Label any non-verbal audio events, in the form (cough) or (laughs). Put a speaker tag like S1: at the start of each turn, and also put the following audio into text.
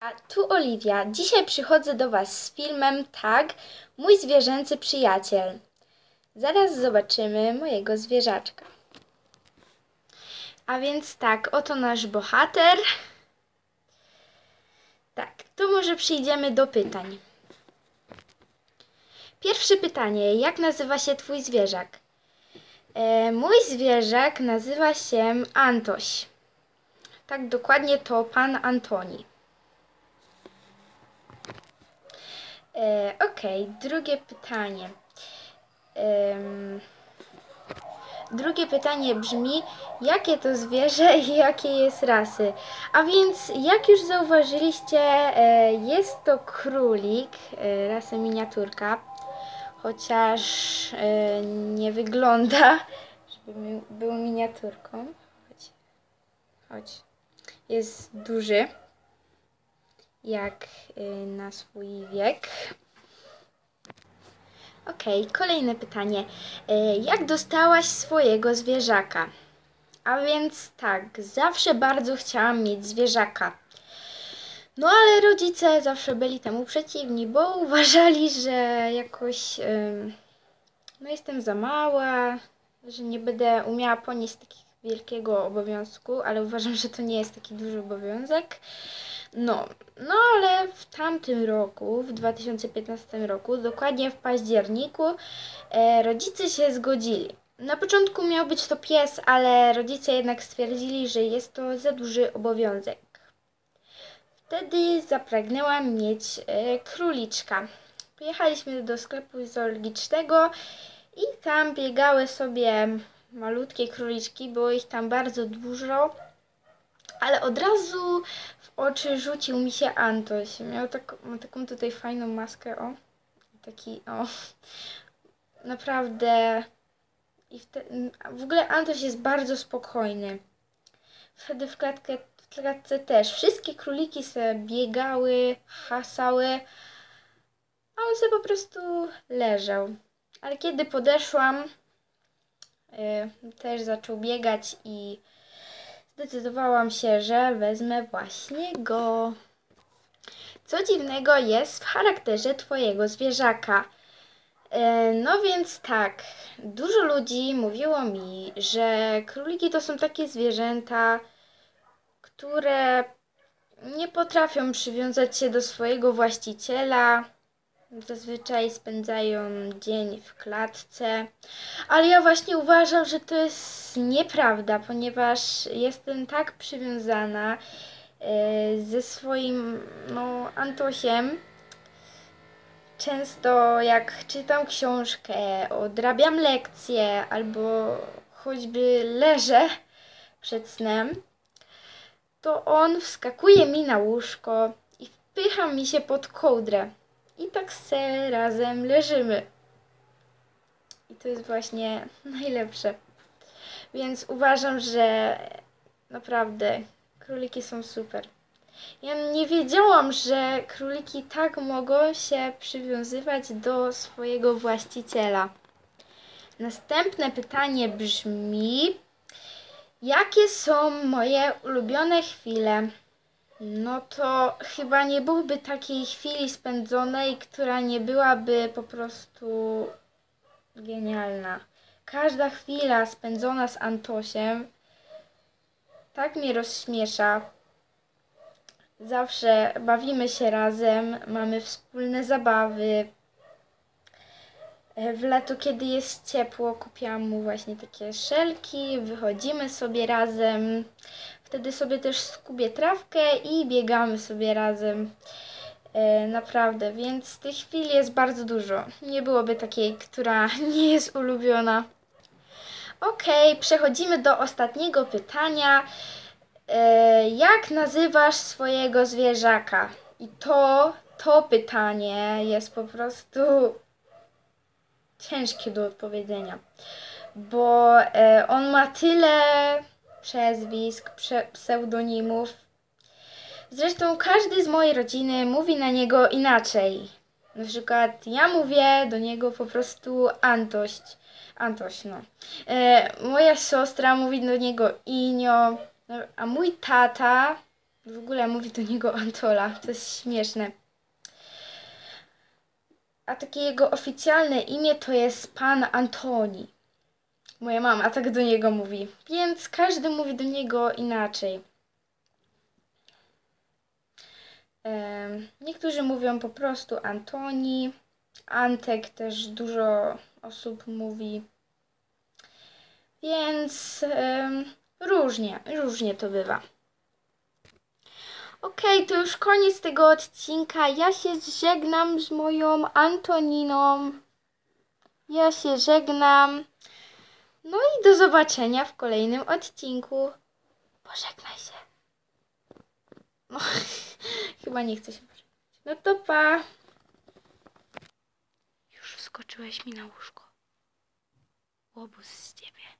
S1: A tu Oliwia. Dzisiaj przychodzę do Was z filmem Tag, mój zwierzęcy przyjaciel. Zaraz zobaczymy mojego zwierzaczka. A więc tak, oto nasz bohater. Tak, to może przejdziemy do pytań. Pierwsze pytanie. Jak nazywa się Twój zwierzak? E, mój zwierzak nazywa się Antoś. Tak dokładnie to pan Antoni. E, Okej, drugie pytanie. Em, drugie pytanie brzmi, jakie to zwierzę i jakie jest rasy? A więc, jak już zauważyliście, e, jest to królik, e, rasy miniaturka, chociaż nie wygląda, żeby był miniaturką. Chodź. Chodź. Jest duży jak y, na swój wiek. Okej, kolejne pytanie. Y, Jak dostałaś swojego zwierzaka? A więc tak, zawsze bardzo chciałam mieć zwierzaka. No ale rodzice zawsze byli temu przeciwni, bo (laughs) uważali, że jakoś ym, no jestem za mała, że nie będę umiała ponieść takiego wielkiego obowiązku, ale uważam, że to nie jest taki duży obowiązek. No, no ale w tamtym roku, w 2015 roku, dokładnie w październiku, e, rodzice się zgodzili. Na początku miał być to pies, ale rodzice jednak stwierdzili, że jest to za duży obowiązek. Wtedy zapragnęłam mieć e, króliczka. Pojechaliśmy do sklepu zoologicznego i tam biegały sobie malutkie króliczki, było ich tam bardzo dużo. Ale od razu w oczy rzucił mi się Antoś. Miał tak, ma taką tutaj fajną maskę, o. Taki, o. Naprawdę. I wte, w ogóle Antoś jest bardzo spokojny. Wtedy w, klatkę, w klatce też. Wszystkie króliki sobie biegały, hasały, a on sobie po prostu leżał. Ale kiedy podeszłam, też zaczął biegać i zdecydowałam się, że wezmę właśnie go. Co dziwnego jest w charakterze Twojego zwierzaka? E, No więc tak, dużo ludzi mówiło mi, że króliki to są takie zwierzęta, które nie potrafią przywiązać się do swojego właściciela. Zazwyczaj spędzają dzień w klatce. Ale ja właśnie uważam, że to jest nieprawda, ponieważ jestem tak przywiązana e, ze swoim no, Antosiem. Często jak czytam książkę, odrabiam lekcje albo choćby leżę przed snem, to on wskakuje mi na łóżko i wpycha mi się pod kołdrę. I tak se razem leżymy. I to jest właśnie najlepsze. Więc uważam, że naprawdę króliki są super. Ja nie wiedziałam, że króliki tak mogą się przywiązywać do swojego właściciela. Następne pytanie brzmi: Jakie są moje ulubione chwile? No to chyba nie byłoby takiej chwili spędzonej, która nie byłaby po prostu genialna. Każda chwila spędzona z Antosiem tak mnie rozśmiesza. Zawsze bawimy się razem, mamy wspólne zabawy. W lato, kiedy jest ciepło, kupiłam mu właśnie takie szelki, wychodzimy sobie razem. Wtedy sobie też skubię trawkę i biegamy sobie razem. E, naprawdę, więc tych chwil jest bardzo dużo. Nie byłoby takiej, która (laughs) nie jest ulubiona. Okej, przechodzimy do ostatniego pytania. E, jak nazywasz swojego zwierzaka? I to, to pytanie jest po prostu ciężkie do odpowiedzenia, bo e, on ma tyle przezwisk, prze, pseudonimów. Zresztą każdy z mojej rodziny mówi na niego inaczej. Na przykład ja mówię do niego po prostu Antoś. Antoś, no. E, moja siostra mówi do niego Inio, no, a mój tata W ogóle mówi do niego Antola. To jest śmieszne. A takie jego oficjalne imię to jest pan Antoni. Moja mama tak do niego mówi. Więc każdy mówi do niego inaczej. Niektórzy mówią po prostu Antoni. Antek też dużo osób mówi. Więc różnie, różnie to bywa. Okej, to już koniec tego odcinka. Ja się żegnam z moją Antoniną. Ja się żegnam. No i do zobaczenia w kolejnym odcinku. Pożegnaj się. No, (laughs) chyba nie chcę się pożegnać. No to pa. Już wskoczyłeś mi na łóżko. Łobuz z ciebie.